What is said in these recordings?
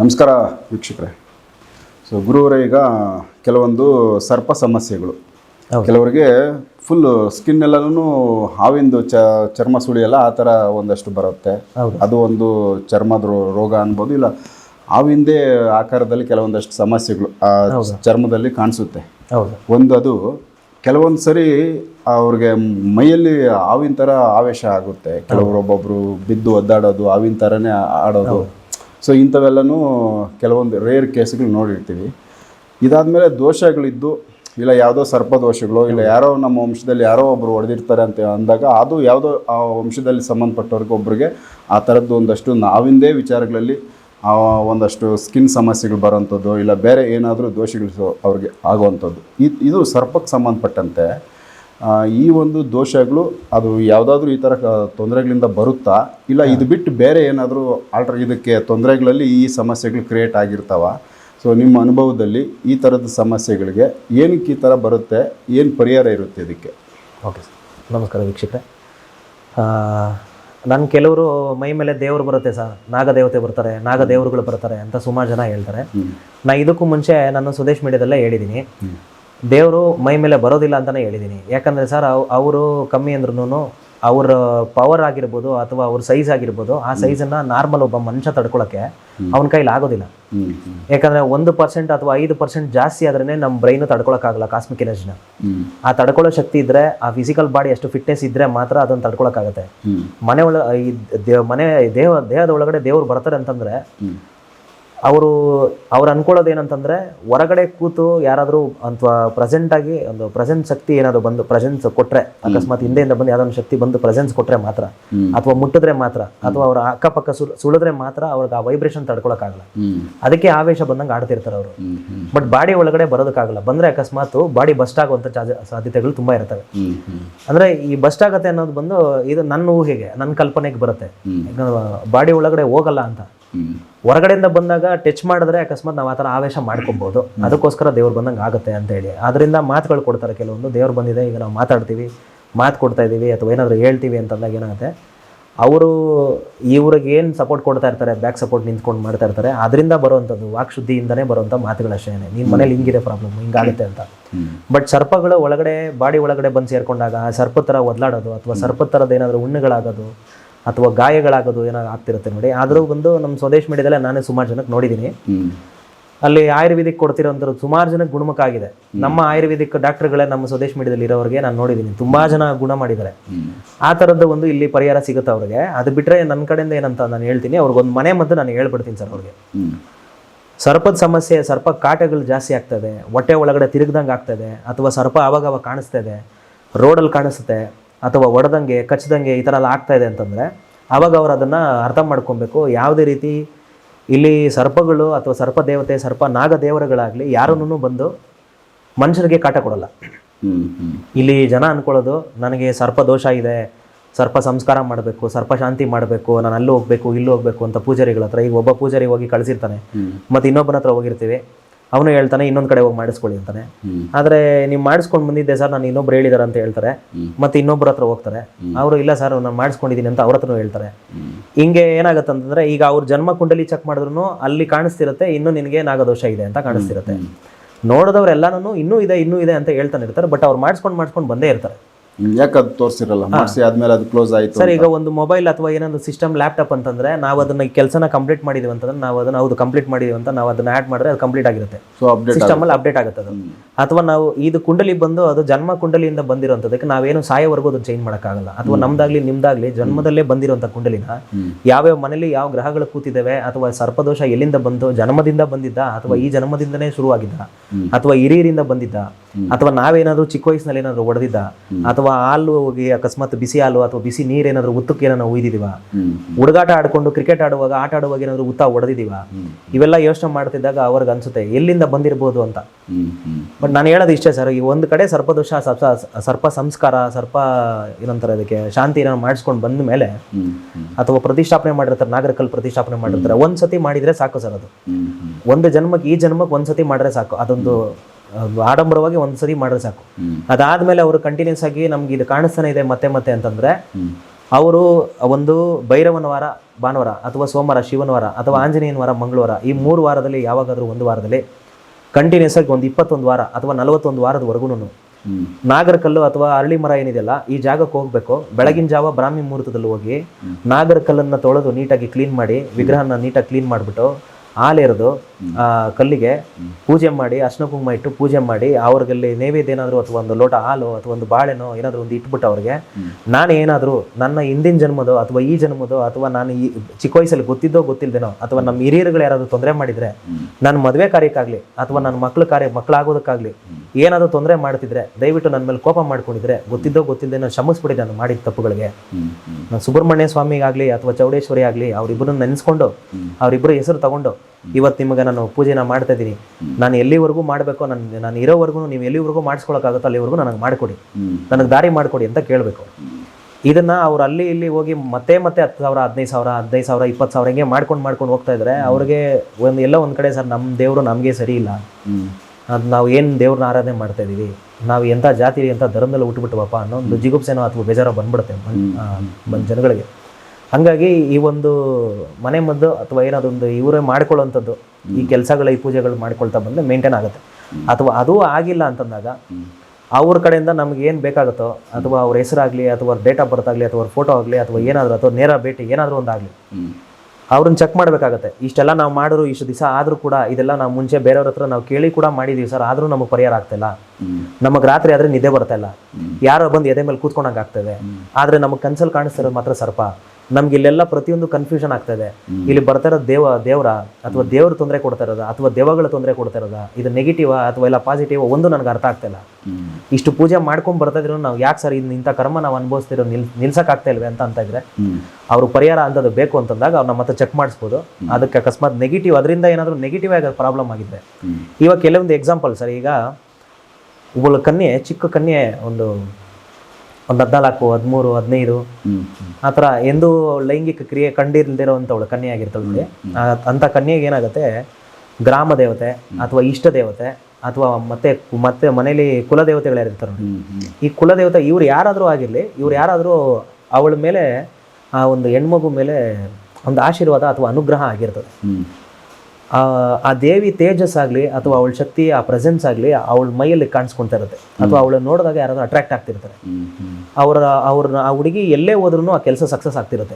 ನಮಸ್ಕಾರ ವೀಕ್ಷಕರೇ. ಸೊ ಗುರುವರೇ ಈಗ ಕೆಲವೊಂದು ಸರ್ಪ ಸಮಸ್ಯೆಗಳು. ಕೆಲವರಿಗೆ ಫುಲ್ ಸ್ಕಿನ್ ಎಲ್ಲನೂ ಹಾವಿಂದು ಚ ಚರ್ಮ ಸುಳಿಯಲ್ಲ ಆ ಥರ ಒಂದಷ್ಟು ಬರುತ್ತೆ. ಅದು ಒಂದು ಚರ್ಮದ ರೋಗ ಅನ್ಬೋದು ಇಲ್ಲ ಹಾವಿಂದೇ ಆಕಾರದಲ್ಲಿ ಕೆಲವೊಂದಷ್ಟು ಸಮಸ್ಯೆಗಳು ಆ ಚರ್ಮದಲ್ಲಿ ಕಾಣಿಸುತ್ತೆ. ಒಂದು ಅದು ಕೆಲವೊಂದು ಸರಿ ಅವ್ರಿಗೆ ಮೈಯಲ್ಲಿ ಹಾವಿನ ಥರ ಆವೇಶ ಆಗುತ್ತೆ. ಕೆಲವರು ಒಬ್ಬೊಬ್ರು ಬಿದ್ದು ಒದ್ದಾಡೋದು ಹಾವಿನ ಥರನೇ ಆಡೋದು. ಸೊ ಇಂಥವೆಲ್ಲನೂ ಕೆಲವೊಂದು ರೇರ್ ಕೇಸ್ಗಳು ನೋಡಿರ್ತೀವಿ. ಇದಾದಮೇಲೆ ದೋಷಗಳಿದ್ದು, ಇಲ್ಲ ಯಾವುದೋ ಸರ್ಪ ದೋಷಗಳು ಇಲ್ಲ ಯಾರೋ ನಮ್ಮ ವಂಶದಲ್ಲಿ ಯಾರೋ ಒಬ್ಬರು ಹೊಡೆದಿರ್ತಾರೆ ಅಂತ ಅಂದಾಗ ಅದು ಯಾವುದೋ ಆ ವಂಶದಲ್ಲಿ ಸಂಬಂಧಪಟ್ಟವ್ರಿಗೆ ಒಬ್ರಿಗೆ ಆ ಥರದ್ದು ಒಂದಷ್ಟು ನಾವಿಂದೇ ವಿಚಾರಗಳಲ್ಲಿ ಒಂದಷ್ಟು ಸ್ಕಿನ್ ಸಮಸ್ಯೆಗಳು ಬರೋಂಥದ್ದು ಇಲ್ಲ ಬೇರೆ ಏನಾದರೂ ದೋಷಗಳು ಅವ್ರಿಗೆ ಆಗುವಂಥದ್ದು. ಇದು ಸರ್ಪಕ್ಕೆ ಸಂಬಂಧಪಟ್ಟಂತೆ ಈ ಒಂದು ದೋಷಗಳು ಅದು ಯಾವುದಾದ್ರೂ ಈ ಥರ ಕ- ತೊಂದರೆಗಳಿಂದ ಬರುತ್ತಾ? ಇಲ್ಲ ಇದು ಬಿಟ್ಟು ಬೇರೆ ಏನಾದರೂ ಆಲ್ಟರ್ ಇದಕ್ಕೆ ತೊಂದರೆಗಳಲ್ಲಿ ಈ ಸಮಸ್ಯೆಗಳು ಕ್ರಿಯೇಟ್ ಆಗಿರ್ತಾವ? ಸೊ ನಿಮ್ಮ ಅನುಭವದಲ್ಲಿ ಈ ಥರದ ಸಮಸ್ಯೆಗಳಿಗೆ ಏನಕ್ಕೆ ಈ ಥರ ಬರುತ್ತೆ? ಏನು ಪರಿಹಾರ ಇರುತ್ತೆ ಇದಕ್ಕೆ? ಓಕೆ ಸರ್ ನಮಸ್ಕಾರ ವೀಕ್ಷಕರೇ. ನನ್ನ ಕೆಲವರು ಮೈ ಮೇಲೆ ದೇವರು ಬರುತ್ತೆ ಸರ್. ನಾಗದೇವತೆ ಬರ್ತಾರೆ ನಾಗದೇವರುಗಳು ಬರ್ತಾರೆ ಅಂತ ಸುಮಾರು ಜನ ಹೇಳ್ತಾರೆ. ನಾ ಇದಕ್ಕೂ ಮುಂಚೆ ನಾನು ಸುದೇಶ್ ಮೀಡಿಯಾದಲ್ಲೇ ಹೇಳಿದ್ದೀನಿ ದೇವರು ಮೈ ಮೇಲೆ ಬರೋದಿಲ್ಲ ಅಂತಲೇ ಹೇಳಿದ್ದೀನಿ. ಯಾಕಂದರೆ ಸರ್ ಅವರು ಕಮ್ಮಿ ಅಂದ್ರೂ ಅವ್ರ ಪವರ್ ಆಗಿರ್ಬೋದು ಅಥವಾ ಅವ್ರ ಸೈಜ್ ಆಗಿರ್ಬೋದು ಆ ಸೈಜನ್ನು ನಾರ್ಮಲ್ ಒಬ್ಬ ಮನುಷ್ಯ ತಡ್ಕೊಳ್ಳೋಕ್ಕೆ ಅವನ ಕೈಲಿ ಆಗೋದಿಲ್ಲ. ಯಾಕಂದ್ರೆ ಒಂದು ಪರ್ಸೆಂಟ್ ಅಥವಾ ಐದು ಪರ್ಸೆಂಟ್ ಜಾಸ್ತಿ ಆದ್ರೇ ನಮ್ಮ ಬ್ರೈನ್ ತಡ್ಕೊಳಕ್ಕಾಗಲ್ಲ ಕಾಸ್ಮಿಕ್ ಎನರ್ಜಿನ ಆ ತಡ್ಕೊಳ್ಳೋ ಶಕ್ತಿ ಇದ್ರೆ ಆ ಫಿಸಿಕಲ್ ಬಾಡಿ ಅಷ್ಟು ಫಿಟ್ನೆಸ್ ಇದ್ರೆ ಮಾತ್ರ ಅದನ್ನ ತಡ್ಕೊಳಕ್ಕಾಗತ್ತೆ. ಮನೆ ಒಳ ಮನೆ ದೇಹ ದೇಹದ ಒಳಗಡೆ ದೇವ್ರು ಬರ್ತಾರೆ ಅಂತಂದ್ರೆ ಅವರು ಅವ್ರು ಅನ್ಕೊಳ್ಳೋದು ಏನಂತಂದ್ರೆ ಹೊರಗಡೆ ಕೂತು ಯಾರಾದರೂ ಅಥವಾ ಪ್ರೆಸೆಂಟ್ ಆಗಿ ಒಂದು ಪ್ರೆಸೆಂಟ್ ಶಕ್ತಿ ಏನಾದ್ರು ಬಂದು ಪ್ರೆಸೆನ್ಸ್ ಕೊಟ್ರೆ ಅಕಸ್ಮಾತ್ ಹಿಂದೆಯಿಂದ ಬಂದು ಯಾವ್ದೊಂದು ಶಕ್ತಿ ಬಂದು ಪ್ರೆಸೆನ್ಸ್ ಕೊಟ್ರೆ ಮಾತ್ರ ಅಥವಾ ಮುಟ್ಟಿದ್ರೆ ಮಾತ್ರ ಅಥವಾ ಅವ್ರ ಅಕ್ಕಪಕ್ಕ ಸುಳ್ ಸುಳಿದ್ರೆ ಮಾತ್ರ ಅವ್ರಿಗೆ ಆ ವೈಬ್ರೇಷನ್ ತಡ್ಕೊಳಕ್ಕಾಗಲ್ಲ. ಅದಕ್ಕೆ ಆವೇಶ ಬಂದಂಗೆ ಆಡ್ತಿರ್ತಾರೆ ಅವರು. ಬಟ್ ಬಾಡಿ ಒಳಗಡೆ ಬರೋದಕ್ಕಾಗಲ್ಲ. ಬಂದ್ರೆ ಅಕಸ್ಮಾತ್ ಬಾಡಿ ಬಸ್ಟ್ ಆಗುವಂತ ಚಾರ್ಜ್- ಸಾಧ್ಯತೆಗಳು ತುಂಬಾ ಇರ್ತವೆ. ಅಂದ್ರೆ ಈ ಬಸ್ಟ್ ಆಗತ್ತೆ ಅನ್ನೋದು ಬಂದು ಇದು ನನ್ನ ಊಹೆಗೆ ನನ್ನ ಕಲ್ಪನೆಗೆ ಬರುತ್ತೆ. ಬಾಡಿ ಒಳಗಡೆ ಹೋಗಲ್ಲ ಅಂತ. ಹೊರಗಡೆಯಿಂದ ಬಂದಾಗ ಟಚ್ ಮಾಡಿದ್ರೆ ಅಕಸ್ಮಾತ್ ನಾವು ಆ ಥರ ಆವೇಶ ಮಾಡ್ಕೊಬೋದು. ಅದಕ್ಕೋಸ್ಕರ ದೇವ್ರು ಬಂದಂಗೆ ಆಗುತ್ತೆ ಅಂತ ಹೇಳಿ. ಅದರಿಂದ ಮಾತುಗಳು ಕೊಡ್ತಾರೆ ಕೆಲವೊಂದು. ದೇವ್ರು ಬಂದಿದೆ ಈಗ ನಾವು ಮಾತಾಡ್ತೀವಿ ಮಾತು ಕೊಡ್ತಾ ಇದ್ದೀವಿ ಅಥವಾ ಏನಾದರೂ ಹೇಳ್ತೀವಿ ಅಂತಂದಾಗ ಏನಾಗುತ್ತೆ ಅವರು ಇವ್ರಿಗೆ ಏನು ಸಪೋರ್ಟ್ ಕೊಡ್ತಾ ಇರ್ತಾರೆ ಬ್ಯಾಕ್ ಸಪೋರ್ಟ್ ನಿಂತ್ಕೊಂಡು ಮಾಡ್ತಾ ಇರ್ತಾರೆ. ಅದರಿಂದ ಬರುವಂಥದ್ದು ವಾಕ್ ಶುದ್ಧಿಯಿಂದನೇ ಬರುವಂಥ ಮಾತುಗಳಷ್ಟೇ ನಿಮ್ಮ ಮನೇಲಿ ಹಿಂಗಿದೆ ಪ್ರಾಬ್ಲಮ್ ಹಿಂಗಾಗುತ್ತೆ ಅಂತ. ಬಟ್ ಸರ್ಪಗಳು ಒಳಗಡೆ ಬಾಡಿ ಒಳಗಡೆ ಬಂದು ಸೇರ್ಕೊಂಡಾಗ ಆ ಸರ್ಪ ಥರ ಒದಲಾಡೋದು ಅಥವಾ ಸರ್ಪ ಥರದ ಏನಾದರೂ ಹುಣ್ಣುಗಳಾಗೋದು ಅಥವಾ ಗಾಯಗಳಾಗೋದು ಏನೋ ಆಗ್ತಿರುತ್ತೆ ನೋಡಿ. ಆದರೂ ಬಂದು ನಮ್ಮ ಸ್ವದೇಶ್ ಮೀಡಿಯಾದಲ್ಲೇ ನಾನೇ ಸುಮಾರು ಜನಕ್ಕೆ ನೋಡಿದ್ದೀನಿ ಅಲ್ಲಿ ಆಯುರ್ವೇದಿಕ್ ಕೊಡ್ತಿರೋಂಥದ್ದು ಸುಮಾರು ಜನಕ್ಕೆ ಗುಣಮುಖ ಆಗಿದೆ. ನಮ್ಮ ಆಯುರ್ವೇದಿಕ್ ಡಾಕ್ಟರ್ಗಳೇ ನಮ್ಮ ಸ್ವದೇಶ್ ಮೀಡಿಯಾದಲ್ಲಿ ಇರೋರಿಗೆ ನಾನು ನೋಡಿದ್ದೀನಿ ತುಂಬಾ ಜನ ಗುಣ ಮಾಡಿದ್ದಾರೆ. ಆ ಥರದ್ದು ಒಂದು ಇಲ್ಲಿ ಪರಿಹಾರ ಸಿಗುತ್ತೆ ಅವ್ರಿಗೆ. ಅದು ಬಿಟ್ಟರೆ ನನ್ನ ಕಡೆಯಿಂದ ಏನಂತ ನಾನು ಹೇಳ್ತೀನಿ. ಅವ್ರಿಗೊಂದು ಮನೆ ಮದ್ದು ನಾನು ಹೇಳ್ಬಿಡ್ತೀನಿ ಸರ್ ಅವ್ರಿಗೆ. ಸರ್ಪದ ಸಮಸ್ಯೆ ಸರ್ಪ ಕಾಟಗಳು ಜಾಸ್ತಿ ಆಗ್ತದೆ. ಹೊಟ್ಟೆ ಒಳಗಡೆ ತಿರುಗ್ದಂಗೆ ಆಗ್ತದೆ. ಅಥವಾ ಸರ್ಪ ಆವಾಗ ಅವಾಗ ಕಾಣಿಸ್ತಾ ಇದೆ. ರೋಡಲ್ಲಿ ಕಾಣಿಸುತ್ತೆ. ಅಥವಾ ಒಡೆದಂಗೆ ಕಚ್ಚದಂಗೆ ಈ ಥರ ಎಲ್ಲ ಆಗ್ತಾ ಇದೆ ಅಂತಂದರೆ ಆವಾಗ ಅವರು ಅದನ್ನು ಅರ್ಥ ಮಾಡ್ಕೊಬೇಕು. ಯಾವುದೇ ರೀತಿ ಇಲ್ಲಿ ಸರ್ಪಗಳು ಅಥವಾ ಸರ್ಪ ದೇವತೆ ಸರ್ಪ ನಾಗ ದೇವರುಗಳಾಗಲಿ ಯಾರನ್ನೂ ಬಂದು ಮನುಷ್ಯರಿಗೆ ಕಾಟ ಕೊಡಲ್ಲ. ಇಲ್ಲಿ ಜನ ಅನ್ಕೊಳ್ಳೋದು ನನಗೆ ಸರ್ಪ ದೋಷ ಇದೆ ಸರ್ಪ ಸಂಸ್ಕಾರ ಮಾಡಬೇಕು ಸರ್ಪ ಶಾಂತಿ ಮಾಡಬೇಕು ನಾನು ಅಲ್ಲೂ ಹೋಗ್ಬೇಕು ಇಲ್ಲೂ ಹೋಗಬೇಕು ಅಂತ ಪೂಜಾರಿಗಳ ಹತ್ರ. ಈಗ ಒಬ್ಬ ಪೂಜಾರಿ ಹೋಗಿ ಕಳಿಸಿರ್ತಾನೆ. ಮತ್ತೆ ಇನ್ನೊಬ್ಬನ ಹತ್ರ ಹೋಗಿರ್ತೀವಿ. ಅವನು ಹೇಳ್ತಾನೆ ಇನ್ನೊಂದು ಕಡೆ ಹೋಗಿ ಮಾಡಿಸ್ಕೊಳ್ಳಿ ಅಂತಾನೆ. ಆದರೆ ನೀವು ಮಾಡಿಸ್ಕೊಂಡು ಬಂದಿದ್ದೆ ಸರ್ ನಾನು ಇನ್ನೊಬ್ರು ಹೇಳಿದಾರೆ ಅಂತ ಹೇಳ್ತಾರೆ. ಮತ್ತೆ ಇನ್ನೊಬ್ಬರ ಹತ್ರ ಹೋಗ್ತಾರೆ. ಅವರು ಇಲ್ಲ ಸರ್ ನಾನು ಮಾಡಿಸ್ಕೊಂಡಿದ್ದೀನಿ ಅಂತ ಅವ್ರ ಹತ್ರನೂ ಹೇಳ್ತಾರೆ. ಹಿಂಗೆ ಏನಾಗುತ್ತೆ ಅಂತಂದ್ರೆ ಈಗ ಅವ್ರ ಜನ್ಮ ಕುಂಡಲಿ ಚೆಕ್ ಮಾಡಿದ್ರು ಅಲ್ಲಿ ಕಾಣಿಸ್ತಿರುತ್ತೆ ಇನ್ನೂ ನಿನಗೆ ನಾಗದೋಷ ಇದೆ ಅಂತ ಕಾಣಿಸ್ತಿರುತ್ತೆ. ನೋಡಿದವ್ರೆಲ್ಲಾನು ಇನ್ನೂ ಇದೆ ಇನ್ನೂ ಇದೆ ಅಂತ ಹೇಳ್ತಾನೆ ಇರ್ತಾರೆ ಬಟ್ ಅವ್ರು ಮಾಡಿಸ್ಕೊಂಡು ಮಾಡಿಸ್ಕೊಂಡು ಬಂದೇ ಇರ್ತಾರೆ. ಯಾಕೆ ಅದು ತೋರಿಸಿರಲ್ಲ ಮಾಡಿಸಿ ಆದ್ಮೇಲೆ ಅದು ಕ್ಲೋಸ್ ಆಯಿತು ಸರ್ ಈಗ ಒಂದು ಮೊಬೈಲ್ ಅಥವಾ ಏನಾದ್ರು ಸಿಸ್ಟಮ್ ಲ್ಯಾಪ್ಟಾಪ್ ಅಂತಂದ್ರೆ ನಾವು ಅದನ್ನ ಕೆಲಸನ ಕಂಪ್ಲೀಟ್ ಮಾಡಿದೀವಿ ಅಂತಂದ್ರೆ ನಾವು ಅದನ್ನ ಹೌದು ಕಂಪ್ಲೀಟ್ ಮಾಡಿದೀವಿ ಅಂತ ನಾವು ಅದನ್ನ ಆಡ್ ಮಾಡಿದ್ರೆ ಅದು ಕಂಪ್ಲೀಟ್ ಆಗಿರುತ್ತೆ. ಸೊ ಅಪ್ಡೇಟ್ ಸಿಸ್ಟಮ್ ಅಲ್ಲಿ ಅಪ್ಡೇಟ್ ಆಗುತ್ತೆ ಅದು ಅಥವಾ ನಾವು ಇದು ಕುಂಡಲಿ ಬಂದು ಅದು ಜನ್ಮ ಕುಂಡಲಿಯಿಂದ ಬಂದಿರೋಂಥದ್ದಕ್ಕೆ ನಾವೇನು ಸಾಯವರೆಗೂ ಅದನ್ನ ಚೇಂಜ್ ಮಾಡೋಕ್ಕಾಗಲ್ಲ. ಅಥವಾ ನಮ್ದಾಗ್ಲಿ ನಿಮ್ದಾಗ್ಲಿ ಜನ್ಮದಲ್ಲೇ ಬಂದಿರುವಂಥ ಕುಂಡಲಿನ ಯಾವ್ಯಾವ ಮನೆಯಲ್ಲಿ ಯಾವ ಗ್ರಹಗಳು ಕೂತಿದ್ದಾವೆ ಅಥವಾ ಸರ್ಪದೋಷ ಎಲ್ಲಿಂದ ಬಂತು ಜನ್ಮದಿಂದ ಬಂದಿದ್ದ ಅಥವಾ ಈ ಜನ್ಮದಿಂದನೇ ಶುರುವಾಗಿದ್ದ ಅಥವಾ ಹಿರಿಯರಿಂದ ಬಂದಿದ್ದ ಅಥವಾ ನಾವೇನಾದ್ರೂ ಚಿಕ್ಕ ವಯಸ್ಸಿನಲ್ಲಿ ಏನಾದ್ರು ಹೊಡೆದಿದ್ದ ಅಥವಾ ಹಾಲು ಹೋಗಿ ಅಕಸ್ಮಾತ್ ಬಿಸಿ ಹಾಲು ಅಥವಾ ಬಿಸಿ ನೀರೇನಾದ್ರೂ ಉತ್ತಕ್ಕೆ ಏನಾದ್ರು ಉಯ್ದಿದೀವ? ಹುಡುಗಾಟ ಆಡ್ಕೊಂಡು ಕ್ರಿಕೆಟ್ ಆಡುವಾಗ ಆಟ ಆಡುವಾಗ ಏನಾದ್ರು ಉತ್ತ ಹೊಡೆದಿದೀವ ಇವೆಲ್ಲ ಯೋಚನೆ ಮಾಡ್ತಿದ್ದಾಗ ಅವ್ರಿಗೆ ಅನ್ಸುತ್ತೆ ಎಲ್ಲಿಂದ ಬಂದಿರ್ಬೋದು ಅಂತ. ಬಟ್ ನಾನು ಹೇಳೋದು ಇಷ್ಟೇ ಸರ್ ಈ ಒಂದು ಕಡೆ ಸರ್ಪದೋಷ ಸರ್ಪ ಸರ್ಪ ಸಂಸ್ಕಾರ ಸರ್ಪ ಏನಂತಾರೆ ಅದಕ್ಕೆ ಶಾಂತಿ ಏನಾದ್ರು ಮಾಡಿಸ್ಕೊಂಡು ಬಂದ ಮೇಲೆ ಅಥವಾ ಪ್ರತಿಷ್ಠಾಪನೆ ಮಾಡಿರ್ತಾರೆ ನಾಗರಿಕಲ್ ಪ್ರತಿಷ್ಠಾಪನೆ ಮಾಡಿರ್ತಾರೆ ಒಂದ್ಸತಿ ಮಾಡಿದ್ರೆ ಸಾಕು ಸರ್ ಅದು. ಒಂದು ಜನ್ಮಕ್ಕೆ ಈ ಜನ್ಮಕ್ಕೆ ಒಂದ್ಸತಿ ಮಾಡಿದ್ರೆ ಸಾಕು. ಅದೊಂದು ಆಡಂಬರವಾಗಿ ಒಂದು ಸರಿ ಮಾಡಿದ್ರೆ ಸಾಕು. ಅದಾದಮೇಲೆ ಅವರು ಕಂಟಿನ್ಯೂಸ್ ಆಗಿ ನಮ್ಗೆ ಇದು ಕಾಣಿಸ್ತಾನೆ ಇದೆ ಮತ್ತೆ ಮತ್ತೆ ಅಂತಂದ್ರೆ ಅವರು ಒಂದು ಭೈರವನ ವಾರ ಭಾನುವಾರ ಅಥವಾ ಸೋಮವಾರ ಶಿವನ ವಾರ ಅಥವಾ ಆಂಜನೇಯನ ವಾರ ಮಂಗಳವಾರ ಈ ಮೂರು ವಾರದಲ್ಲಿ ಯಾವಾಗಾದರೂ ಒಂದು ವಾರದಲ್ಲಿ ಕಂಟಿನ್ಯೂಸ್ ಆಗಿ ಒಂದು ಇಪ್ಪತ್ತೊಂದು ವಾರ ಅಥವಾ ನಲವತ್ತೊಂದು ವಾರದವರೆಗೂ ನಾಗರಕಲ್ಲು ಅಥವಾ ಅರಳಿ ಮರ ಏನಿದೆಯಲ್ಲ ಈ ಜಾಗಕ್ಕೆ ಹೋಗ್ಬೇಕು. ಬೆಳಗಿನ ಜಾವ ಬ್ರಾಹ್ಮಿ ಮುಹೂರ್ತದಲ್ಲಿ ಹೋಗಿ ನಾಗರಕಲ್ಲನ್ನ ತೊಳೆದು ನೀಟಾಗಿ ಕ್ಲೀನ್ ಮಾಡಿ ವಿಗ್ರಹನ ನೀಟಾಗಿ ಕ್ಲೀನ್ ಮಾಡಿಬಿಟ್ಟು ಹಾಲೆರೆದು ಆ ಕಲ್ಲಿಗೆ ಪೂಜೆ ಮಾಡಿ ಅಶ್ನ ಕುಂಕುಮ ಇಟ್ಟು ಪೂಜೆ ಮಾಡಿ ಅವ್ರಿಗಲ್ಲಿ ನೈವೇದ್ಯ ಏನಾದರೂ ಅಥವಾ ಒಂದು ಲೋಟ ಹಾಲು ಅಥವಾ ಒಂದು ಬಾಳೆನೋ ಏನಾದರೂ ಒಂದು ಇಟ್ಬಿಟ್ಟು ಅವ್ರಿಗೆ ನಾನು ಏನಾದರೂ ನನ್ನ ಹಿಂದಿನ ಜನ್ಮದೋ ಅಥವಾ ಈ ಜನ್ಮದೋ ಅಥವಾ ನಾನು ಈ ಚಿಕ್ಕ ವಯಸ್ಸಲ್ಲಿ ಗೊತ್ತಿದ್ದೋ ಗೊತ್ತಿಲ್ಲದೇನೋ ಅಥವಾ ನಮ್ಮ ಹಿರಿಯರುಗಳು ಯಾರಾದರೂ ತೊಂದರೆ ಮಾಡಿದ್ರೆ ನನ್ನ ಮದುವೆ ಕಾರ್ಯಕ್ಕಾಗಲಿ ಅಥವಾ ನನ್ನ ಮಕ್ಕಳ ಕಾರ್ಯ ಮಕ್ಕಳಾಗೋದಕ್ಕಾಗಲಿ ಏನಾದರೂ ತೊಂದರೆ ಮಾಡ್ತಿದ್ರೆ ದಯವಿಟ್ಟು ನನ್ನ ಮೇಲೆ ಕೋಪ ಮಾಡ್ಕೊಂಡಿದ್ರೆ ಗೊತ್ತಿದ್ದೋ ಗೊತ್ತಿಲ್ಲದೇನೋ ನಾನು ನಾನು ಮಾಡಿದ ತಪ್ಪುಗಳಿಗೆ. ನಾನು ಸುಬ್ರಹ್ಮಣ್ಯ ಸ್ವಾಮಿಗಾಗಲಿ ಅಥವಾ ಚೌಡೇಶ್ವರಿ ಆಗಲಿ ಅವರಿಬ್ಬರನ್ನ ನೆನೆಸ್ಕೊಂಡು ಅವರಿಬ್ಬರು ಹೆಸರು ತಗೊಂಡು ಇವತ್ತು ನಿಮಗೆ ನಾನು ಪೂಜೆನ ಮಾಡ್ತಾ ಇದ್ದೀನಿ. ನಾನು ಎಲ್ಲಿವರೆಗೂ ಮಾಡಬೇಕು? ನಾನು ನಾನು ಇರೋವರೆಗೂ ನೀವು ಎಲ್ಲಿವರೆಗೂ ಮಾಡಿಸ್ಕೊಳಕ್ಕಾಗುತ್ತೋ ಅಲ್ಲಿವರೆಗೂ ನನಗೆ ಮಾಡಿಕೊಡಿ. ನನಗೆ ದಾರಿ ಮಾಡಿಕೊಡಿ ಅಂತ ಕೇಳಬೇಕು. ಇದನ್ನ ಅವ್ರು ಅಲ್ಲಿ ಇಲ್ಲಿ ಹೋಗಿ ಮತ್ತೆ ಮತ್ತೆ ಹತ್ತು ಸಾವಿರ ಹದಿನೈದು ಸಾವಿರ ಹದಿನೈದು ಸಾವಿರ ಇಪ್ಪತ್ತು ಸಾವಿರ ಹಿಂಗೆ ಮಾಡ್ಕೊಂಡು ಮಾಡ್ಕೊಂಡು ಹೋಗ್ತಾ ಇದ್ರೆ ಅವ್ರಿಗೆ ಒಂದು ಎಲ್ಲ ಒಂದು ಕಡೆ ಸರ್ ನಮ್ಮ ದೇವರು ನಮಗೆ ಸರಿ ಇಲ್ಲ. ಅದು ನಾವು ಏನು ದೇವ್ರನ್ನ ಆರಾಧನೆ ಮಾಡ್ತಾ ಇದೀವಿ ನಾವು ಎಂಥ ಜಾತಿ ಎಂಥ ಧರ್ಮದಲ್ಲಿ ಹುಟ್ಟುಬಿಟ್ಟವಪ್ಪ ಅನ್ನೋ ಒಂದು ಜಿಗುಪ್ಸೆನೋ ಅಥವಾ ಬೇಜಾರೋ ಬಂದ್ಬಿಡುತ್ತೆ ಬಂದು ಜನಗಳಿಗೆ. ಹಾಗಾಗಿ ಈ ಒಂದು ಮನೆ ಮದ್ದು ಅಥವಾ ಏನಾದ್ರು ಒಂದು ಇವರೇ ಮಾಡ್ಕೊಳ್ಳೋಂಥದ್ದು ಈ ಕೆಲಸಗಳು ಈ ಪೂಜೆಗಳು ಮಾಡ್ಕೊಳ್ತಾ ಬಂದರೆ ಮೇಂಟೈನ್ ಆಗುತ್ತೆ. ಅಥವಾ ಅದು ಆಗಿಲ್ಲ ಅಂತಂದಾಗ ಅವ್ರ ಕಡೆಯಿಂದ ನಮ್ಗೆ ಏನು ಬೇಕಾಗುತ್ತೋ ಅಥವಾ ಅವ್ರ ಹೆಸರಾಗಲಿ ಅಥವಾ ಡೇಟ್ ಆಫ್ ಬರ್ತ್ ಆಗಲಿ ಅಥವಾ ಅವ್ರ ಫೋಟೋ ಆಗಲಿ ಅಥವಾ ಏನಾದರೂ ಅಥವಾ ನೇರ ಭೇಟಿ ಏನಾದರೂ ಒಂದಾಗಲಿ ಅವ್ರನ್ನ ಚೆಕ್ ಮಾಡಬೇಕಾಗತ್ತೆ. ಇಷ್ಟೆಲ್ಲ ನಾವು ಮಾಡಿದ್ರು ಇಷ್ಟು ದಿವಸ ಆದರೂ ಕೂಡ ಇದೆಲ್ಲ ನಾವು ಮುಂಚೆ ಬೇರೆಯವ್ರ ಹತ್ರ ನಾವು ಕೇಳಿ ಕೂಡ ಮಾಡಿದೀವಿ ಸರ್ ಆದರೂ ನಮಗೆ ಪರಿಹಾರ ಆಗ್ತಿಲ್ಲ. ನಮಗೆ ರಾತ್ರಿ ಆದರೆ ನಿದ್ದೆ ಬರ್ತಾ ಇಲ್ಲ. ಯಾರೋ ಬಂದು ಎದೆ ಮೇಲೆ ಕೂತ್ಕೊಂಡಂಗೆ ಆಗ್ತದೆ. ಆದರೆ ನಮಗೆ ಕನ್ಸಲ್ಲಿ ಕಾಣಿಸ್ತಿರೋದು ಮಾತ್ರ ಸರ್ಪ. ನಮ್ಗೆ ಇಲ್ಲೆಲ್ಲ ಪ್ರತಿಯೊಂದು ಕನ್ಫ್ಯೂಷನ್ ಆಗ್ತದೆ ಇಲ್ಲಿ ಬರ್ತಾ ಇರೋದು ದೇವ ದೇವರ ಅಥವಾ ದೇವ್ರ ತೊಂದರೆ ಕೊಡ್ತಾ ಇರೋದ ಅಥವಾ ದೇವಗಳ ತೊಂದರೆ ಕೊಡ್ತಾ ಇರೋದ? ಇದು ನೆಗೆಟಿವ್ ಅಥವಾ ಇಲ್ಲ ಪಾಸಿಟಿವ್ ಒಂದು ನನಗೆ ಅರ್ಥ ಆಗ್ತಿಲ್ಲ ಇಲ್ಲ. ಇಷ್ಟು ಪೂಜೆ ಮಾಡ್ಕೊಂಡು ಬರ್ತಾ ಇದ್ರು ನಾವು ಯಾಕೆ ಸರ್ ಇದು ಇಂಥ ಕರ್ಮ ನಾವು ಅನುಭವಿಸ್ತಿರೋ ನಿಲ್ ನಿಲ್ಸಕ್ಕಾಗ್ತಾ ಇಲ್ವೇ ಅಂತ ಅಂತ ಇದ್ರೆ ಅವ್ರು ಪರಿಹಾರ ಅಂತದ್ದು ಬೇಕು ಅಂತಂದಾಗ ಅವ್ರು ನಮ್ಮ ಹತ್ರ ಚೆಕ್ ಮಾಡಿಸ್ಬೋದು ಅದಕ್ಕೆ ಅಕಸ್ಮಾತ್ ನೆಗೆಟಿವ್ ಅದರಿಂದ ಏನಾದರೂ ನೆಗೆಟಿವ್ ಆಗಿ ಪ್ರಾಬ್ಲಮ್ ಆಗಿದೆ. ಇವಾಗ ಕೆಲವೊಂದು ಎಕ್ಸಾಂಪಲ್ ಸರ್ ಈಗ ಒಬ್ಬಳು ಕನ್ಯೆ ಚಿಕ್ಕ ಕನ್ಯೆ ಒಂದು ಒಂದು ಹದಿನಾಲ್ಕು ಹದಿಮೂರು ಹದಿನೈದು. ಆ ಥರ ಎಂದೂ ಲೈಂಗಿಕ ಕ್ರಿಯೆ ಕಂಡಿರ್ದಿರೋವಂಥವಳು ಕನ್ಯೆ ನೋಡಿ ಅಂಥ ಕನ್ಯೆಗೆ ಏನಾಗುತ್ತೆ? ಗ್ರಾಮ ದೇವತೆ ಅಥವಾ ಇಷ್ಟ ದೇವತೆ ಅಥವಾ ಮತ್ತೆ ಮತ್ತೆ ಮನೇಲಿ ಕುಲದೇವತೆಗಳು ಯಾರಿರ್ತಾರೆ ನೋಡಿ ಈ ಕುಲದೇವತೆ ಇವ್ರು ಯಾರಾದರೂ ಆಗಿರಲಿ ಇವ್ರು ಯಾರಾದರೂ ಅವಳ ಮೇಲೆ ಆ ಒಂದು ಹೆಣ್ಮಗು ಮೇಲೆ ಒಂದು ಆಶೀರ್ವಾದ ಅಥವಾ ಅನುಗ್ರಹ ಆಗಿರ್ತದೆ. ಆ ಆ ದೇವಿ ತೇಜಸ್ ಆಗಲಿ ಅಥವಾ ಅವಳ ಶಕ್ತಿ ಆ ಪ್ರೆಸೆನ್ಸ್ ಆಗಲಿ ಅವಳ ಮೈಯಲ್ಲಿ ಕಾಣಿಸ್ಕೊಂತಾ ಇರುತ್ತೆ. ಅಥವಾ ಅವಳನ್ನ ನೋಡಿದಾಗ ಯಾರಾದ್ರೂ ಅಟ್ರಾಕ್ಟ್ ಆಗ್ತಿರ್ತಾರೆ. ಅವರ ಅವ್ರನ್ನ ಆ ಹುಡುಗಿ ಎಲ್ಲೇ ಹೋದ್ರೂ ಆ ಕೆಲಸ ಸಕ್ಸಸ್ ಆಗ್ತಿರುತ್ತೆ.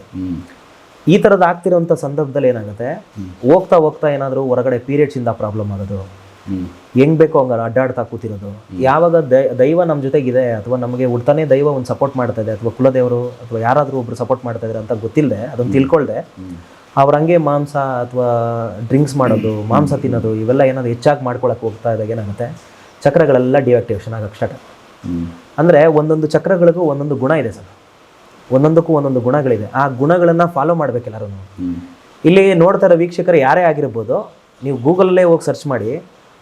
ಈ ಥರದ್ದು ಆಗ್ತಿರೋಂಥ ಸಂದರ್ಭದಲ್ಲಿ ಏನಾಗುತ್ತೆ? ಹೋಗ್ತಾ ಹೋಗ್ತಾ ಏನಾದರೂ ಹೊರಗಡೆ ಪೀರಿಯಡ್ಸಿಂದ ಪ್ರಾಬ್ಲಮ್ ಆಗೋದು. ಹೆಂಗ್ ಬೇಕೋ ಹಂಗಾರ ಅಡ್ಡಾಡ್ತಾ ಕೂತಿರೋದು. ಯಾವಾಗ ದೈ- ದೈವ ನಮ್ಮ ಜೊತೆಗಿದೆ ಅಥವಾ ನಮಗೆ ಹುಡ್ತಾನೆ ದೈವ ಒಂದು ಸಪೋರ್ಟ್ ಮಾಡ್ತಾ ಇದೆ ಅಥವಾ ಕುಲದೇವರು ಅಥವಾ ಯಾರಾದರೂ ಒಬ್ರು ಸಪೋರ್ಟ್ ಮಾಡ್ತಾ ಇದ್ದಾರೆ ಅಂತ ಗೊತ್ತಿಲ್ಲದೆ ಅದನ್ನು ತಿಳ್ಕೊಳ್ದೆ. ಅವ್ರ ಹಂಗೆ ಮಾಂಸ ಅಥವಾ ಡ್ರಿಂಕ್ಸ್ ಮಾಡೋದು ಮಾಂಸ ತಿನ್ನೋದು ಇವೆಲ್ಲ ಏನಾದ್ರು ಹೆಚ್ಚಾಗಿ ಮಾಡ್ಕೊಳಕ್ಕೆ ಹೋಗ್ತಾ ಇದ್ದಾಗ ಏನಾಗುತ್ತೆ ಚಕ್ರಗಳೆಲ್ಲ ಡಿಆಕ್ಟಿವೇಶನ್ ಆಗಕ್ಕೆ ಸ್ಟಾರ್ಟ್ ಅಂದರೆ ಒಂದೊಂದು ಚಕ್ರಗಳಿಗೂ ಒಂದೊಂದು ಗುಣ ಇದೆ ಸರ್. ಒಂದೊಂದಕ್ಕೂ ಒಂದೊಂದು ಗುಣಗಳಿದೆ. ಆ ಗುಣಗಳನ್ನು ಫಾಲೋ ಮಾಡ್ಬೇಕು ಎಲ್ಲರೂ ಇಲ್ಲಿ ನೋಡ್ತಾ ಇರೋ ವೀಕ್ಷಕರು ಯಾರೇ ಆಗಿರ್ಬೋದು ನೀವು ಗೂಗಲಲ್ಲೇ ಹೋಗಿ ಸರ್ಚ್ ಮಾಡಿ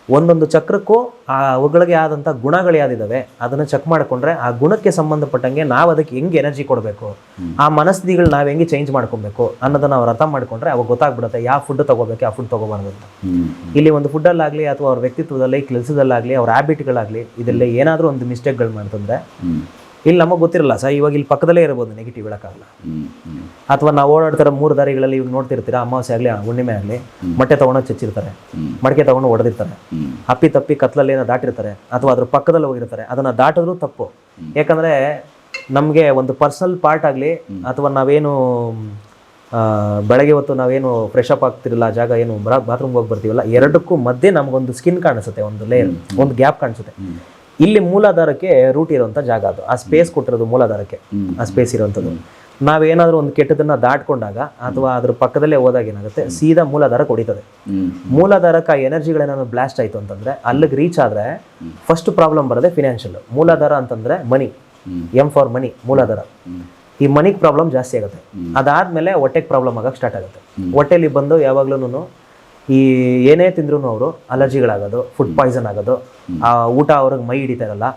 ಒಂದೊಂದು ಚಕ್ರಕ್ಕೂ ಆ ಅವುಗಳಿಗೆ ಆದಂಥ ಗುಣಗಳು ಯಾವ್ದಿದ್ದಾವೆ ಅದನ್ನು ಚೆಕ್ ಮಾಡಿಕೊಂಡ್ರೆ ಆ ಗುಣಕ್ಕೆ ಸಂಬಂಧಪಟ್ಟಂಗೆ ನಾವು ಅದಕ್ಕೆ ಹೆಂಗೆ ಎನರ್ಜಿ ಕೊಡಬೇಕು? ಆ ಮನಸ್ಥಿತಿಗಳು ನಾವು ಹೆಂಗೆ ಚೇಂಜ್ ಮಾಡ್ಕೊಬೇಕು ಅನ್ನೋದನ್ನು ಅವ್ರು ಅರ್ಥ ಮಾಡಿಕೊಂಡ್ರೆ ಅವಾಗ ಗೊತ್ತಾಗ್ಬಿಡುತ್ತೆ ಯಾವ ಫುಡ್ ತಗೋಬೇಕು ಯಾವ ಫುಡ್ ತೊಗೋಬಾರ್ದು ಅಂತ. ಇಲ್ಲಿ ಒಂದು ಫುಡ್ಡಲ್ಲಾಗಲಿ ಅಥವಾ ಅವ್ರ ವ್ಯಕ್ತಿತ್ವದಲ್ಲಿ ಕೆಲಸದಲ್ಲಾಗಲಿ ಅವ್ರ ಹ್ಯಾಬಿಟ್ಗಳಾಗಲಿ ಇದರಲ್ಲಿ ಏನಾದರೂ ಒಂದು ಮಿಸ್ಟೇಕ್ಗಳು ಮಾಡ್ತಂದ್ರೆ ಇಲ್ಲಿ ನಮಗೆ ಗೊತ್ತಿರಲ್ಲ ಸರ್ ಇವಾಗ ಇಲ್ಲಿ ಪಕ್ಕದಲ್ಲೇ ಇರ್ಬೋದು ನೆಗೆಟಿವ್ ಹೇಳೋಕ್ಕಾಗಲ್ಲ. ಅಥವಾ ನಾವು ಓಡಾಡ್ತಾರೆ ಮೂರು ದಾರಿಗಳಲ್ಲಿ ಇವಾಗ ನೋಡ್ತಿರ್ತೀರಾ ಅಮಾವಾಸ್ಯೆ ಆಗಲಿ ಹುಣ್ಣಿಮೆ ಆಗಲಿ ಮೊಟ್ಟೆ ತೊಗೊಂಡು ಚಚ್ಚಿರ್ತಾರೆ. ಮಡಿಕೆ ತೊಗೊಂಡು ಹೊಡೆದಿರ್ತಾರೆ ಅಪ್ಪಿ ತಪ್ಪಿ ಕತ್ಲಲ್ಲಿ ಏನೋ ದಾಟಿರ್ತಾರೆ ಅಥವಾ ಅದ್ರ ಪಕ್ಕದಲ್ಲಿ ಹೋಗಿರ್ತಾರೆ ಅದನ್ನು ದಾಟಿದ್ರು ತಪ್ಪು. ಯಾಕಂದರೆ ನಮಗೆ ಒಂದು ಪರ್ಸನಲ್ ಪಾರ್ಟ್ ಆಗಲಿ ಅಥವಾ ನಾವೇನು ಬೆಳಗ್ಗೆ ಹೊತ್ತು ನಾವೇನು ಫ್ರೆಶ್ ಅಪ್ ಆಗ್ತಿರಲ್ಲ ಜಾಗ ಏನು ಬಾತ್ರೂಮ್ಗೆ ಹೋಗಿ ಬರ್ತೀವಲ್ಲ ಎರಡಕ್ಕೂ ಮಧ್ಯೆ ನಮಗೊಂದು ಸ್ಕಿನ್ ಕಾಣಿಸುತ್ತೆ ಒಂದು ಲೇಯರ್ ಒಂದು ಗ್ಯಾಪ್ ಕಾಣಿಸುತ್ತೆ. ಇಲ್ಲಿ ಮೂಲಾಧಾರಕ್ಕೆ ರೂಟ್ ಇರುವಂಥ ಜಾಗ ಅದು. ಆ ಸ್ಪೇಸ್ ಕೊಟ್ಟಿರೋದು ಮೂಲಾಧಾರಕ್ಕೆ. ಆ ಸ್ಪೇಸ್ ಇರುವಂಥದ್ದು ನಾವೇನಾದರೂ ಒಂದು ಕೆಟ್ಟದನ್ನ ದಾಟ್ಕೊಂಡಾಗ ಅಥವಾ ಅದ್ರ ಪಕ್ಕದಲ್ಲೇ ಹೋದಾಗ ಏನಾಗುತ್ತೆ? ಸೀದಾ ಮೂಲಾಧಾರಕ್ಕೆ ಹೊಡಿತದೆ ಮೂಲಾಧಾರಕ್ಕೆ ಆ ಎನರ್ಜಿಗಳೇನಾದ್ರು ಬ್ಲಾಸ್ಟ್ ಆಯಿತು ಅಂತಂದ್ರೆ ಅಲ್ಲಿಗೆ ರೀಚ್ ಆದರೆ ಫಸ್ಟ್ ಪ್ರಾಬ್ಲಮ್ ಬರೋದೇ ಫಿನಾನ್ಷಿಯಲ್ ಮೂಲಾಧಾರ ಅಂತಂದ್ರೆ ಮನಿ ಎಂ ಫಾರ್ ಮನಿ ಮೂಲಾಧಾರ. ಈ ಮನಿಗೆ ಪ್ರಾಬ್ಲಮ್ ಜಾಸ್ತಿ ಆಗುತ್ತೆ. ಅದಾದ್ಮೇಲೆ ಹೊಟ್ಟೆಗೆ ಪ್ರಾಬ್ಲಮ್ ಆಗಕ್ಕೆ ಸ್ಟಾರ್ಟ್ ಆಗುತ್ತೆ. ಹೊಟ್ಟೆಲಿ ಬಂದು ಯಾವಾಗ್ಲೂ ಈ ಏನೇ ತಿಂದ್ರು ಅವರು ಅಲರ್ಜಿಗಳಾಗೋದು ಫುಡ್ ಪಾಯ್ಸನ್ ಆಗೋದು, ಆ ಊಟ ಅವ್ರಿಗೆ ಮೈ ಹಿಡಿತಾರಲ್ಲ.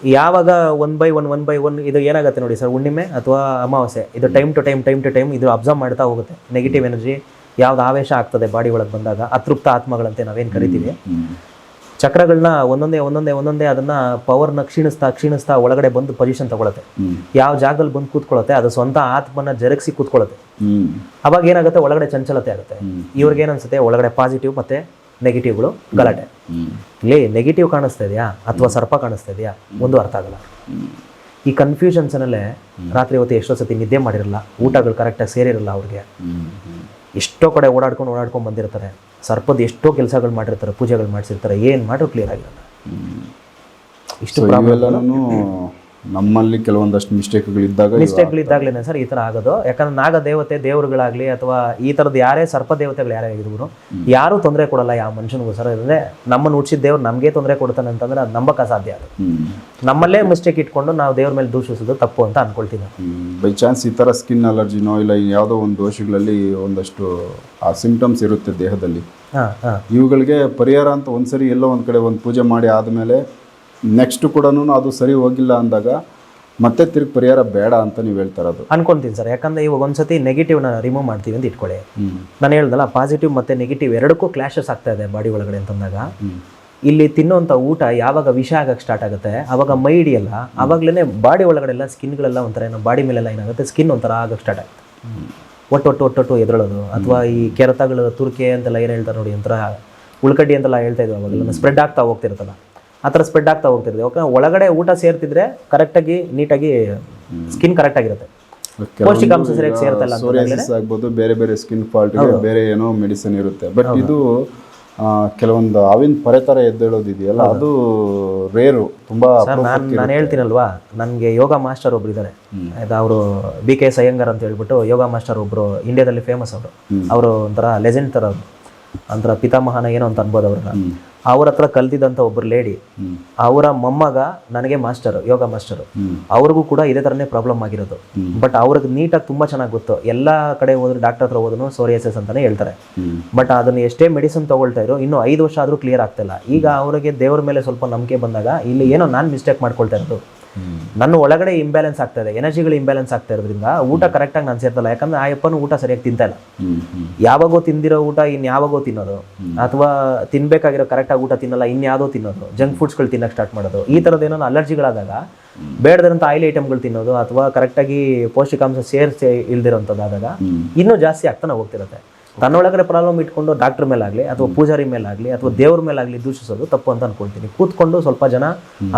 ಯಾವಾಗ one by one one by one ಇದು ಏನಾಗುತ್ತೆ ನೋಡಿ ಸರ್, ಹುಣ್ಣಿಮೆ ಅಥವಾ ಅಮಾವಾಸ್ಯೆ, ಇದು time to time time to time ಇದು ಅಬ್ಸರ್ವ್ ಮಾಡ್ತಾ ಹೋಗುತ್ತೆ. ನೆಗೆಟಿವ್ ಎನರ್ಜಿ ಯಾವ್ದು ಆವೇಶ ಆಗ್ತದೆ ಬಾಡಿ ಒಳಗೆ ಬಂದಾಗ, ಅತೃಪ್ತ ಆತ್ಮಗಳಂತೆ ನಾವೇನು ಕರಿತೀವಿ. ಚಕ್ರಗಳನ್ನ ಒಂದೊಂದೇ ಒಂದೊಂದೇ ಒಂದೊಂದೇ ಅದನ್ನ ಪವರ್ನ ಕ್ಷೀಣಿಸ್ತಾ ಕ್ಷೀಣಿಸ್ತಾ ಒಳಗಡೆ ಬಂದು ಪೊಸಿಷನ್ ತಗೊಳತ್ತೆ. ಯಾವ ಜಾಗದಲ್ಲಿ ಬಂದು ಕೂತ್ಕೊಳ್ಳುತ್ತೆ ಅದು ಸ್ವಂತ ಆತ್ಮನ ಜರಗಿಸಿ ಕೂತ್ಕೊಳ್ಳುತ್ತೆ ಅವಾಗ ಏನಾಗುತ್ತೆ ಒಳಗಡೆ ಚಂಚಲತೆ ಆಗುತ್ತೆ. ಇವ್ರಿಗೆ ಏನನ್ಸುತ್ತೆ ಒಳಗಡೆ ಪಾಸಿಟಿವ್ ಮತ್ತೆ ನೆಗೆಟಿವ್ಗಳು ಗಲಾಟೆ. ಇಲ್ಲಿ ನೆಗೆಟಿವ್ ಕಾಣಿಸ್ತಾ ಇದೆಯಾ? ಅಥವಾ ಸರ್ಪ ಕಾಣಿಸ್ತಾ ಇದೆಯಾ? ಒಂದು ಅರ್ಥ ಆಗಲ್ಲ. ಈ ಕನ್ಫ್ಯೂಷನ್ಸ್ನಲ್ಲೇ ರಾತ್ರಿ ಹೊತ್ತು ಎಷ್ಟೋ ಸತಿ ನಿದ್ದೆ ಮಾಡಿರಲ್ಲ ಊಟಗಳು ಕರೆಕ್ಟಾಗಿ ಸೇರಿರಲ್ಲ ಅವ್ರಿಗೆ. ಎಷ್ಟೋ ಕಡೆ ಓಡಾಡ್ಕೊಂಡು ಓಡಾಡ್ಕೊಂಡು ಬಂದಿರ್ತಾರೆ. ಸರ್ಪದ ಎಷ್ಟೋ ಕೆಲಸಗಳು ಮಾಡಿರ್ತಾರೆ ಪೂಜೆಗಳು ಮಾಡಿಸಿರ್ತಾರೆ ಏನು ಮಾಡೋ ಕ್ಲಿಯರ್ ಆಗಿರಲ್ಲ. ಇಷ್ಟು ಇವೆಲ್ಲನೂ ನಮ್ಮಲ್ಲಿ ಕೆಲವೊಂದಷ್ಟು ಮಿಸ್ಟೇಕ್ಗಳಿದ್ದಾಗ ಮಿಸ್ಟೇಕ್ಗಳಿದ್ದಾಗಲೇ ಸರ್ ಈ ಥರ ಆಗೋದು. ಯಾಕಂದ್ರೆ ನಾಗ ದೇವತೆ ದೇವರುಗಳಾಗಲಿ ಅಥವಾ ಈ ಥರದ್ದು ಯಾರೇ ಸರ್ಪ ದೇವತೆಗಳು ಯಾರೇ ಆಗಿದ್ರು ಯಾರೂ ತೊಂದರೆ ಕೊಡಲ್ಲ ಯಾವ ಮನುಷ್ಯನಿಗೂ ಸರ್. ಅಂದರೆ ನಮ್ಮನ್ನು ಹುಟ್ಟಿಸಿದ ದೇವ್ರು ನಮಗೆ ತೊಂದರೆ ಕೊಡ್ತಾನೆ ಅಂತಂದ್ರೆ ಅದು ನಂಬಕ್ಕೆ ಅಸಾಧ್ಯ ಅದು. ನಮ್ಮಲ್ಲೇ ಮಿಸ್ಟೇಕ್ ಇಟ್ಕೊಂಡು ನಾವು ದೇವ್ರ ಮೇಲೆ ದೂಷಿಸೋದು ತಪ್ಪು ಅಂತ ಅನ್ಕೊಳ್ತೀನಿ. ಬೈ ಚಾನ್ಸ್ ಈ ಥರ ಸ್ಕಿನ್ ಅಲರ್ಜಿನೋ ಇಲ್ಲ ಯಾವುದೋ ಒಂದು ದೋಷಗಳಲ್ಲಿ ಒಂದಷ್ಟು ಆ ಸಿಂಪ್ಟಮ್ಸ್ ಇರುತ್ತೆ ದೇಹದಲ್ಲಿ. ಇವುಗಳಿಗೆ ಪರಿಹಾರ ಅಂತ ಒಂದ್ಸರಿ ಎಲ್ಲೋ ಒಂದು ಕಡೆ ಒಂದು ಪೂಜೆ ಮಾಡಿ ಆದಮೇಲೆ ನೆಕ್ಸ್ಟ್ ಕೂಡ ಅದು ಸರಿ ಹೋಗಿಲ್ಲ ಅಂದಾಗ ಮತ್ತೆ ತಿರುಗಿ ಪರಿಹಾರ ಬೇಡ ಅಂತ ನೀವು ಹೇಳ್ತಾ ಇರೋದು. ಅನ್ಕೊಂತೀನಿ ಸರ್. ಯಾಕಂದ್ರೆ ಇವಾಗ ಒಂದ್ಸತಿ ನೆಗೆಟಿವ್ನ ರಿಮೂವ್ ಮಾಡ್ತೀವಿ ಅಂತ ಇಟ್ಕೊಳ್ಳಿ. ನಾನು ಹೇಳ್ದಲ್ಲ ಪಾಸಿಟಿವ್ ಮತ್ತೆ ನೆಗೆಟಿವ್ ಎರಡಕ್ಕೂ ಕ್ಲಾಶಸ್ ಆಗ್ತಾ ಇದೆ ಬಾಡಿ ಒಳಗಡೆ ಅಂತಂದಾಗ ಇಲ್ಲಿ ತಿನ್ನುವಂಥ ಊಟ ಯಾವಾಗ ವಿಷ ಆಗಕ್ಕೆ ಸ್ಟಾರ್ಟ್ ಆಗುತ್ತೆ ಅವಾಗ ಮೈ ಹಿಡಿಯಲ್ಲ ಆವಾಗಲೇ ಬಾಡಿ ಒಳಗಡೆ ಎಲ್ಲ ಸ್ಕಿನ್ಗಳೆಲ್ಲ ಒಂಥರ ಏನೋ ಬಾಡಿ ಮೇಲೆಲ್ಲ ಏನಾಗುತ್ತೆ ಸ್ಕಿನ್ ಒಂಥರ ಆಗಕ್ಕೆ ಸ್ಟಾರ್ಟ್ ಆಗುತ್ತೆ. ಒಟ್ಟೊಟ್ಟು ಒಟ್ಟೊಟ್ಟು ಎದುರಳೋದು. ಅಥವಾ ಈ ಕೆರೆತಗಳು ತುರ್ಕೆ ಅಂತೆಲ್ಲ ಏನು ಹೇಳ್ತಾರೆ ನೋಡಿ ಒಂಥರ ಉಳ್ಕಡ್ಡಿ ಅಂತೆಲ್ಲ ಹೇಳ್ತಾ ಇದ್ವಿ ಅವಾಗೆಲ್ಲ. ಸ್ಪ್ರೆಡ್ ಆಗ್ತಾ ಹೋಗ್ತಿರ್ತಲ್ಲ ಆ ಥರ ಸ್ಪ್ರೆಡ್ ಆಗ್ತಾ ಹೋಗ್ತಿರ್ತದೆ ಯಾಕಂದ್ರೆ ಒಳಗಡೆ ಊಟ ಸೇರ್ತಿದ್ರೆ ಕರೆಕ್ಟಾಗಿ ನೀಟಾಗಿ ಸ್ಕಿನ್ ಕರೆಕ್ಟ್ ಆಗಿರುತ್ತೆ. ಪೌಷ್ಟಿಕಾಂಶ ಸರಿಯಾಗಿ ಸೇರ್ತಲ್ಲ ಸೋರಿಯಾಸಿಸ್ ಆಗ್ಬೋದು ಬೇರೆ ಬೇರೆ ಸ್ಕಿನ್ ಫಾಲ್ಟ್ ಬೇರೆ ಏನೋ ಮೆಡಿಸಿನ್ ಇರುತ್ತೆ. ಬಟ್ ಇದು ಕೆಲವೊಂದು ಆವಿನ ಪರೆ ಥರ ಎದ್ದೇಳೋದಿದೆಯಲ್ಲ ಅದು ರೇರು ತುಂಬಾ ನಾನು ನಾನು ಹೇಳ್ತೀನಲ್ವಾ? ನನಗೆ ಯೋಗ ಮಾಸ್ಟರ್ ಒಬ್ರು ಇದ್ದಾರೆ ಅವರು ಬಿ ಕೆ ಸಯ್ಯಂಗರ್ ಅಯ್ಯಂಗಾರ್ ಅಂತ ಹೇಳ್ಬಿಟ್ಟು ಯೋಗ ಮಾಸ್ಟರ್ ಒಬ್ರು ಇಂಡಿಯಾದಲ್ಲಿ ಫೇಮಸ್ ಅವರು. ಅವರು ಒಂಥರ ಲೆಜೆಂಡ್ ತರ ಅವ್ರು. ಒಂಥರ ಪಿತಾಮಹನ ಏನೋ ಅಂತ ಅನ್ಬೋದು ಅವ್ರನ್ನ. ಅವ್ರ ಹತ್ರ ಕಲ್ತಿದ್ದಂಥ ಒಬ್ಬರು ಲೇಡಿ. ಅವರ ಮೊಮ್ಮಗ ನನಗೆ ಮಾಸ್ಟರ್ ಯೋಗ ಮಾಸ್ಟರ್. ಅವ್ರಿಗೂ ಕೂಡ ಇದೇ ಥರನೇ ಪ್ರಾಬ್ಲಮ್ ಆಗಿರೋದು. ಬಟ್ ಅವ್ರಿಗೆ ನೀಟಾಗಿ ತುಂಬ ಚೆನ್ನಾಗಿ ಗೊತ್ತು. ಎಲ್ಲ ಕಡೆ ಹೋದ್ರೆ ಡಾಕ್ಟರ್ ಹತ್ರ ಹೋದ್ರು ಸೋರಿಯಸಸ್ ಅಂತಾನೆ ಹೇಳ್ತಾರೆ. ಬಟ್ ಅದನ್ನ ಎಷ್ಟೇ ಮೆಡಿಸಿನ್ ತಗೊಳ್ತಾ ಇರೋ ಇನ್ನು ಐದು ವರ್ಷ ಆದರೂ ಕ್ಲಿಯರ್ ಆಗ್ತಿಲ್ಲ ಈಗ ಅವರಿಗೆ ದೇವ್ರ ಮೇಲೆ ಸ್ವಲ್ಪ ನಂಬಿಕೆ ಬಂದಾಗ ಇಲ್ಲಿ ಏನೋ ನಾನು ಮಿಸ್ಟೇಕ್ ಮಾಡ್ಕೊಳ್ತಾ ಇರೋದು. ನನ್ನ ಒಳಗಡೆ ಇಂಬ್ಯಾಲೆನ್ಸ್ ಆಗ್ತಾ ಇದೆ ಎನರ್ಜಿಗಳು ಇಂಬ್ಯಾಲೆನ್ಸ್ ಆಗ್ತಾ ಇರೋದ್ರಿಂದ ಊಟ ಕರೆಕ್ಟಾಗಿ ನಾನು ಸೇರ್ತಲ್ಲ. ಯಾಕಂದ್ರೆ ಆ ಅಪ್ಪನೂ ಊಟ ಸರಿಯಾಗಿ ತಿಂತಾ ಇಲ್ಲ. ಯಾವಾಗೋ ತಿಂದಿರೋ ಊಟ ಇನ್ಯಾವಾಗೋ ತಿನ್ನೋದು. ಅಥವಾ ತಿನ್ಬೇಕಾಗಿರೋ ಕರೆಕ್ಟಾಗಿ ಊಟ ತಿನ್ನಲ್ಲ ಇನ್ಯಾವುದೋ ತಿನ್ನೋದು. ಜಂಕ್ ಫುಡ್ಸ್ಗಳು ತಿನ್ನಕ್ಕೆ ಸ್ಟಾರ್ಟ್ ಮಾಡೋದು. ಈ ತರದ ಏನೋ ಅಲರ್ಜಿಗಳಾದಾಗ ಬೇಡದಂಥ ಆಯಿಲ್ ಐಟಮ್ಗಳು ತಿನ್ನೋದು ಅಥವಾ ಕರೆಕ್ಟಾಗಿ ಪೌಷ್ಟಿಕಾಂಶ ಸೇರಿಸಿ ಇಲ್ದಿರೋಂಥದ್ದಾದಾಗ. ಇನ್ನೂ ಜಾಸ್ತಿ ಆಗ್ತಾನೆ ಹೋಗ್ತಿರುತ್ತೆ. ತನ್ನೊಳಗಡೆ ಪ್ರಾಬ್ಲಮ್ ಇಟ್ಕೊಂಡು ಡಾಕ್ಟರ್ ಮೇಲಾಗಲಿ ಅಥವಾ ಪೂಜಾರಿ ಮೇಲಾಗಲಿ ಅಥವಾ ದೇವ್ರ ಮೇಲಾಗಲಿ ದೂಷಿಸೋದು ತಪ್ಪು ಅಂತ ಅನ್ಕೊಳ್ತೀನಿ. ಕೂತ್ಕೊಂಡು ಸ್ವಲ್ಪ ಜನ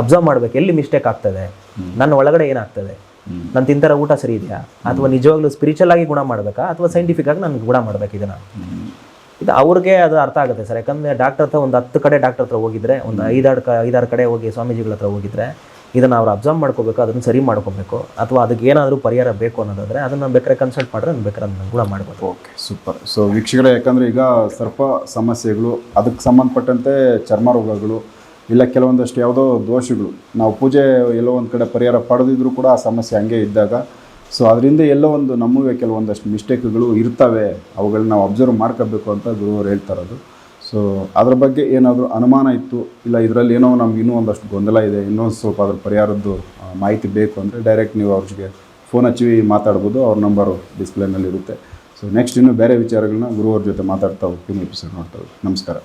ಅಬ್ಸರ್ವ್ ಮಾಡ್ಬೇಕು. ಎಲ್ಲಿ ಮಿಸ್ಟೇಕ್ ಆಗ್ತದೆ? ನನ್ನ ಒಳಗಡೆ ಏನಾಗ್ತದೆ? ನಾನು ತಿಂತರ ಊಟ ಸರಿ ಇದೆಯಾ? ಅಥವಾ ನಿಜವಾಗ್ಲೂ ಸ್ಪಿರಿಚುವಲ್ ಆಗಿ ಗುಣ ಮಾಡಬೇಕಾ? ಅಥವಾ ಸೈಂಟಿಫಿಕ್ ಆಗಿ ನಾನು ಗುಣ ಮಾಡ್ಬೇಕು ಇದನ್ನ? ಇದು ಅವ್ರಿಗೆ ಅದು ಅರ್ಥ ಆಗುತ್ತೆ ಸರ್. ಯಾಕಂದ್ರೆ ಡಾಕ್ಟರ್ ಹತ್ರ ಒಂದು ಹತ್ತು ಕಡೆ ಡಾಕ್ಟರ್ ಹತ್ರ ಹೋಗಿದ್ರೆ ಒಂದು ಐದಾರು ಕ ಐದಾರು ಕಡೆ ಹೋಗಿ ಸ್ವಾಮೀಜಿಗಳ ಹತ್ರ ಹೋಗಿದ್ರೆ ಇದನ್ನ ಅವ್ರು ಅಬ್ಸರ್ವ್ ಮಾಡ್ಕೋಬೇಕು, ಅದನ್ನು ಸರಿ ಮಾಡ್ಕೋಬೇಕು, ಅಥವಾ ಅದಕ್ಕೆ ಏನಾದರೂ ಪರಿಹಾರ ಬೇಕು ಅನ್ನೋದಾದರೆ ಅದನ್ನು ಬೇಕಾದ್ರೆ ಕನ್ಸಲ್ಟ್ ಮಾಡಿದ್ರೆ ಬೇಕಾದ್ರೆ ಅದನ್ನು ಕೂಡ ಮಾಡ್ಬೋದು. ಓಕೆ ಸೂಪರ್ ಸೊ ವೀಕ್ಷಕರೇ, ಯಾಕಂದರೆ ಈಗ ಸರ್ಪ ಸಮಸ್ಯೆಗಳು, ಅದಕ್ಕೆ ಸಂಬಂಧಪಟ್ಟಂತೆ ಚರ್ಮ ರೋಗಗಳು, ಇಲ್ಲ ಕೆಲವೊಂದಷ್ಟು ಯಾವುದೋ ದೋಷಗಳು, ನಾವು ಪೂಜೆ ಎಲ್ಲೋ ಒಂದು ಕಡೆ ಪರಿಹಾರ ಪಡೆದಿದ್ರು ಕೂಡ ಆ ಸಮಸ್ಯೆ ಹಂಗೆ ಇದ್ದಾಗ ಸೊ ಅದರಿಂದ ಎಲ್ಲೋ ಒಂದು ನಮಗೆ ಕೆಲವೊಂದಷ್ಟು ಮಿಸ್ಟೇಕ್ಗಳು ಇರ್ತವೆ ಅವುಗಳನ್ನ ನಾವು ಅಬ್ಸರ್ವ್ ಮಾಡ್ಕೋಬೇಕು ಅಂತ ಗುರುವರು ಹೇಳ್ತಾ ಇರೋದು. ಸೊ ಅದ್ರ ಬಗ್ಗೆ ಏನಾದರೂ ಅನುಮಾನ ಇತ್ತು? ಇಲ್ಲ, ಇದರಲ್ಲಿ ಏನೋ ನಮ್ಗೆ ಇನ್ನೂ ಒಂದಷ್ಟು ಗೊಂದಲ ಇದೆ. ಇನ್ನೊಂದು ಸ್ವಲ್ಪ ಅದ್ರ ಪರಿಹಾರದ್ದು ಮಾಹಿತಿ ಬೇಕು ಅಂದರೆ ಡೈರೆಕ್ಟ್ ನೀವು ಅವ್ರಿಗೆ ಫೋನ್ ಹಚ್ಚಿ ಮಾತಾಡ್ಬೋದು. ಅವ್ರ ನಂಬರು ಡಿಸ್ಪ್ಲೇನಲ್ಲಿರುತ್ತೆ ಸೊ ನೆಕ್ಸ್ಟ್ ಇನ್ನೂ ಬೇರೆ ವಿಚಾರಗಳನ್ನ ಗುರುವರ ಜೊತೆ ಮಾತಾಡ್ತಾ ಹೋಗ್ತೀನಿ ಎಪಿಸೋಡ್ ನೋಡ್ತಾ ನಮಸ್ಕಾರ.